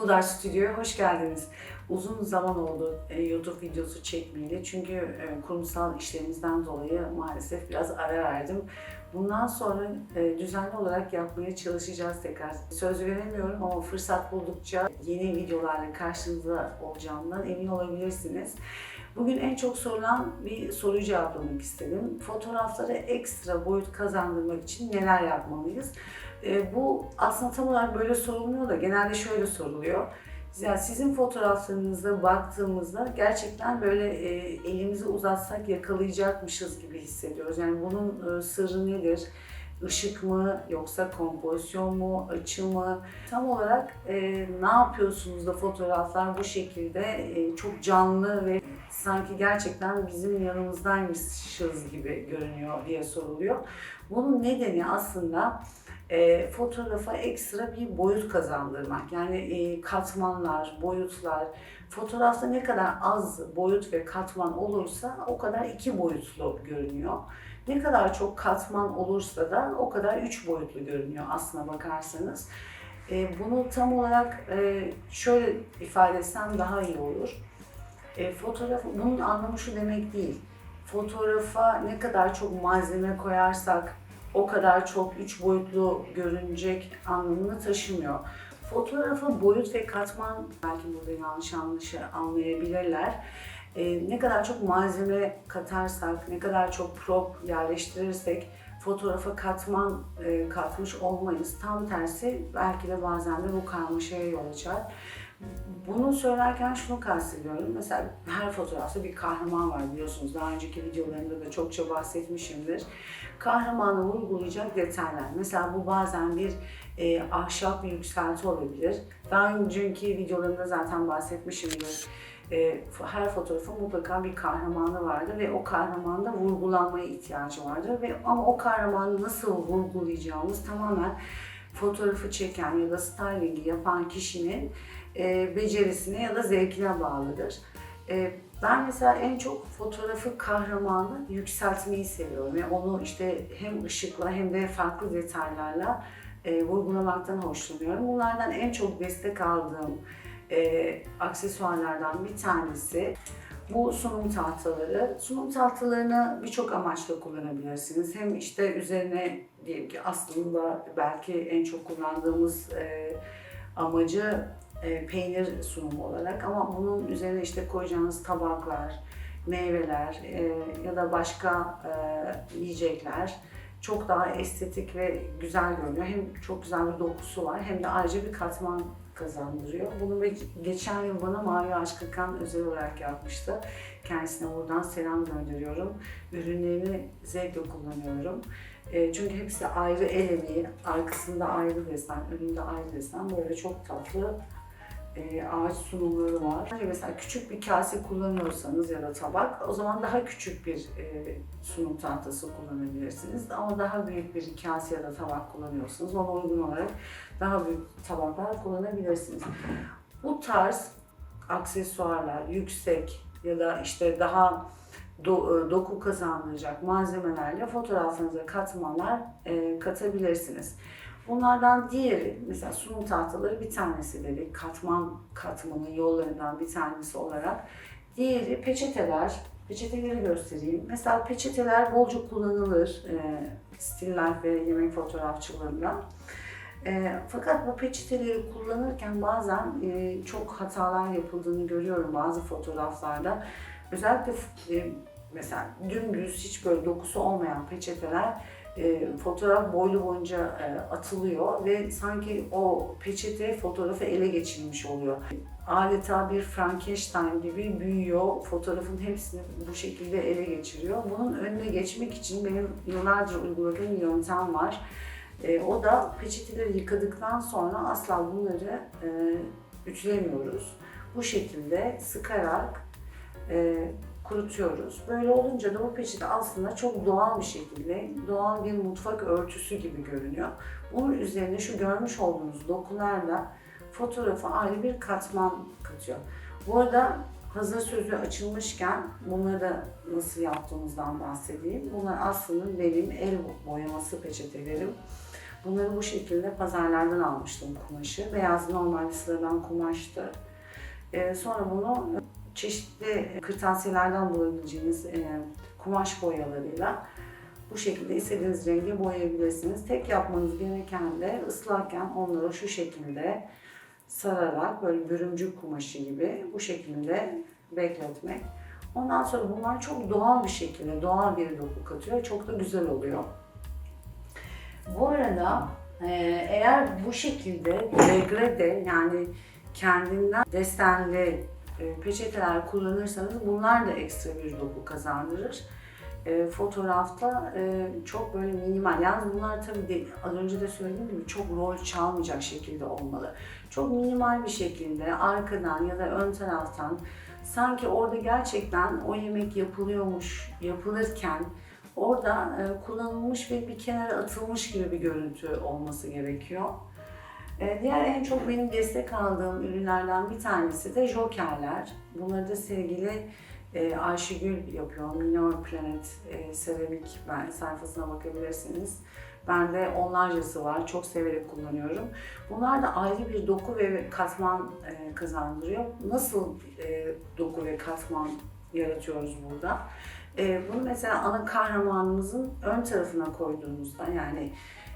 Pudar Stüdyo'ya hoş geldiniz. Uzun zaman oldu e, YouTube videosu çekmeyeli çünkü e, kurumsal işlerimizden dolayı maalesef biraz ara verdim. Bundan sonra e, düzenli olarak yapmaya çalışacağız tekrar. Söz veremiyorum ama fırsat buldukça yeni videolarla karşınızda olacağımdan emin olabilirsiniz. Bugün en çok sorulan bir soruyu cevaplamak istedim. Fotoğraflara ekstra boyut kazandırmak için neler yapmalıyız? E, bu aslında tam olarak böyle sorulmuyor da genelde şöyle soruluyor. Yani sizin fotoğraflarınıza baktığımızda gerçekten böyle e, elimizi uzatsak yakalayacakmışız gibi hissediyoruz. Yani bunun e, sırrı nedir? Işık mı yoksa kompozisyon mu, açı mı? Tam olarak e, ne yapıyorsunuz da fotoğraflar bu şekilde e, çok canlı ve sanki gerçekten bizim yanımızdaymışız gibi görünüyor diye soruluyor. Bunun nedeni aslında e, fotoğrafa ekstra bir boyut kazandırmak. Yani e, katmanlar, boyutlar. Fotoğrafta ne kadar az boyut ve katman olursa o kadar iki boyutlu görünüyor. Ne kadar çok katman olursa da o kadar üç boyutlu görünüyor aslına bakarsanız. E, bunu tam olarak e, şöyle ifade etsem daha iyi olur. E, fotoğraf, bunun anlamı şu demek değil. Fotoğrafa ne kadar çok malzeme koyarsak, o kadar çok üç boyutlu görünecek anlamını taşımıyor. Fotoğrafa boyut ve katman belki burada yanlış anlaşı anlayabilirler. Ee, ne kadar çok malzeme katarsak, ne kadar çok prop yerleştirirsek fotoğrafa katman e, katmış olmayız. Tam tersi belki de bazen de bu karmaşaya yol açar. Bunu söylerken şunu kastediyorum. Mesela her fotoğrafta bir kahraman var biliyorsunuz. Daha önceki videolarımda da çokça bahsetmişimdir. Kahramanı vurgulayacak detaylar. Mesela bu bazen bir e, ahşap bir yükselti olabilir. Daha önceki videolarımda zaten bahsetmişimdir. E, her fotoğrafın mutlaka bir kahramanı vardır ve o kahramanda vurgulanmaya ihtiyacı vardır. ve Ama o kahramanı nasıl vurgulayacağımız tamamen fotoğrafı çeken ya da stylingi yapan kişinin e, becerisine ya da zevkine bağlıdır. E, ben mesela en çok fotoğrafı kahramanı yükseltmeyi seviyorum. Yani onu işte hem ışıkla hem de farklı detaylarla e, vurgulamaktan hoşlanıyorum. Bunlardan en çok destek aldığım e, aksesuarlardan bir tanesi bu sunum tahtaları. Sunum tahtalarını birçok amaçla kullanabilirsiniz. Hem işte üzerine diyelim ki aslında belki en çok kullandığımız e, amacı e, peynir sunumu olarak ama bunun üzerine işte koyacağınız tabaklar, meyveler e, ya da başka e, yiyecekler çok daha estetik ve güzel görünüyor. Hem çok güzel bir dokusu var hem de ayrıca bir katman kazandırıyor. Bunu geçen yıl bana Mavi Aşk Akan özel olarak yapmıştı. Kendisine buradan selam gönderiyorum. Ürünlerini zevkle kullanıyorum. E, çünkü hepsi ayrı el emeği, arkasında ayrı desen, önünde ayrı desen böyle çok tatlı e, ağaç sunumları var. Mesela küçük bir kase kullanıyorsanız ya da tabak o zaman daha küçük bir e, sunum tahtası kullanabilirsiniz. Ama daha büyük bir kase ya da tabak kullanıyorsanız ona uygun olarak daha büyük tabaklar kullanabilirsiniz. Bu tarz aksesuarlar, yüksek ya da işte daha e, doku kazandıracak malzemelerle fotoğrafınıza katmanlar e, katabilirsiniz. Bunlardan diğeri, mesela sunum tahtaları bir tanesi dedik, katman katmanın yollarından bir tanesi olarak. Diğeri peçeteler, peçeteleri göstereyim. Mesela peçeteler bolca kullanılır e, still life ve yemek fotoğrafçılarında. E, fakat bu peçeteleri kullanırken bazen e, çok hatalar yapıldığını görüyorum bazı fotoğraflarda. Özellikle e, mesela dümdüz hiç böyle dokusu olmayan peçeteler e, fotoğraf boylu boyunca e, atılıyor ve sanki o peçete fotoğrafı ele geçirmiş oluyor. Adeta bir Frankenstein gibi büyüyor, fotoğrafın hepsini bu şekilde ele geçiriyor. Bunun önüne geçmek için benim yıllardır uyguladığım bir yöntem var. E, o da peçeteleri yıkadıktan sonra asla bunları e, ütülemiyoruz. Bu şekilde sıkarak e, kurutuyoruz. Böyle olunca da bu peçete aslında çok doğal bir şekilde, doğal bir mutfak örtüsü gibi görünüyor. Bunun üzerine şu görmüş olduğunuz dokularla fotoğrafa ayrı bir katman katıyor. Bu arada hazır sözü açılmışken bunları da nasıl yaptığımızdan bahsedeyim. Bunlar aslında benim el boyaması peçetelerim. Bunları bu şekilde pazarlardan almıştım kumaşı. Beyaz normal sıradan kumaştı. Ee, sonra bunu çeşitli kırtasiyelerden bulabileceğiniz e, kumaş boyalarıyla bu şekilde istediğiniz rengi boyayabilirsiniz. Tek yapmanız gereken de ıslakken onları şu şekilde sararak böyle bürümcük kumaşı gibi bu şekilde bekletmek. Ondan sonra bunlar çok doğal bir şekilde, doğal bir doku katıyor. Çok da güzel oluyor. Bu arada e, eğer bu şekilde degrade yani kendinden desenli e, peçeteler kullanırsanız bunlar da ekstra bir doku kazandırır. E, fotoğrafta e, çok böyle minimal. Yalnız bunlar tabii de, az önce de söylediğim gibi çok rol çalmayacak şekilde olmalı. Çok minimal bir şekilde arkadan ya da ön taraftan sanki orada gerçekten o yemek yapılıyormuş, yapılırken orada e, kullanılmış ve bir kenara atılmış gibi bir görüntü olması gerekiyor. E, diğer en çok benim destek aldığım ürünlerden bir tanesi de jokerler. Bunları da sevgili e, Ayşegül yapıyor. Minor Planet e, Seramik ben sayfasına bakabilirsiniz. Bende onlarcası var. Çok severek kullanıyorum. Bunlar da ayrı bir doku ve katman e, kazandırıyor. Nasıl e, doku ve katman yaratıyoruz burada? E, bunu mesela ana kahramanımızın ön tarafına koyduğumuzda yani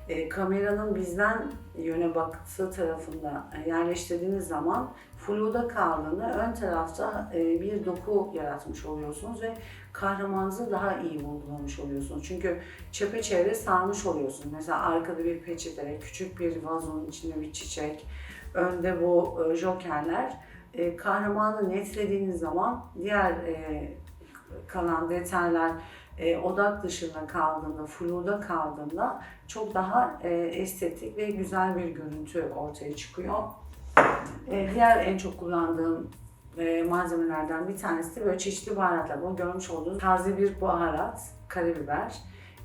e, kameranın bizden yöne baktığı tarafında e, yerleştirdiğiniz zaman fluda kaldığında ön tarafta e, bir doku yaratmış oluyorsunuz ve kahramanınızı daha iyi vurgulamış oluyorsunuz. Çünkü çepeçevre sarmış oluyorsunuz. Mesela arkada bir peçete, küçük bir vazonun içinde bir çiçek, önde bu e, jokerler. E, kahramanı netlediğiniz zaman diğer e, kalan detaylar e, odak dışında kaldığında, fluda kaldığında çok daha e, estetik ve güzel bir görüntü ortaya çıkıyor. E, diğer en çok kullandığım e, malzemelerden bir tanesi de böyle çeşitli baharatlar. Bunu görmüş olduğunuz taze bir baharat, karabiber.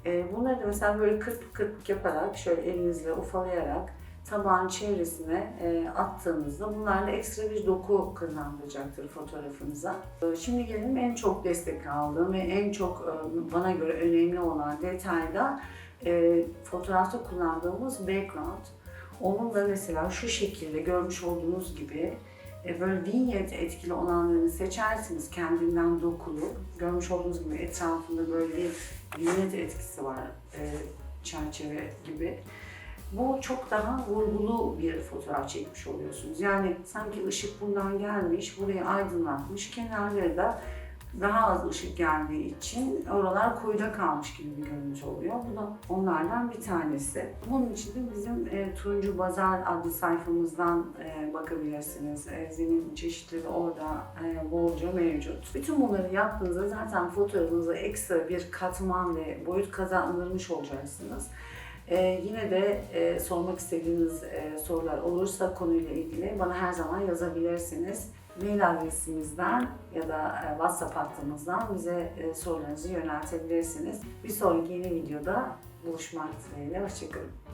E, bunları da mesela böyle kırpık kırpık yaparak, şöyle elinizle ufalayarak tabağın çevresine e, attığınızda bunlarla ekstra bir doku kazandıracaktır fotoğrafınıza. E, Şimdi gelelim en çok destek aldığım ve en çok e, bana göre önemli olan detayda e, fotoğrafta kullandığımız background. Onun da mesela şu şekilde görmüş olduğunuz gibi e, böyle vignette etkili olanlarını seçersiniz kendinden dokulu. Görmüş olduğunuz gibi etrafında böyle bir vignette etkisi var e, çerçeve gibi. Bu çok daha vurgulu bir fotoğraf çekmiş oluyorsunuz. Yani sanki ışık bundan gelmiş, burayı aydınlatmış, kenarları da daha az ışık geldiği için oralar kuyuda kalmış gibi bir görüntü oluyor. Bu da onlardan bir tanesi. Bunun için de bizim e, Turuncu Bazar adlı sayfamızdan e, bakabilirsiniz. E, zemin çeşitleri orada e, bolca mevcut. Bütün bunları yaptığınızda zaten fotoğrafınıza ekstra bir katman ve boyut kazandırmış olacaksınız. Ee, yine de e, sormak istediğiniz e, sorular olursa konuyla ilgili bana her zaman yazabilirsiniz. Mail adresimizden ya da e, WhatsApp hattımızdan bize e, sorularınızı yöneltebilirsiniz. Bir sonraki yeni videoda buluşmak dileğiyle. Hoşçakalın.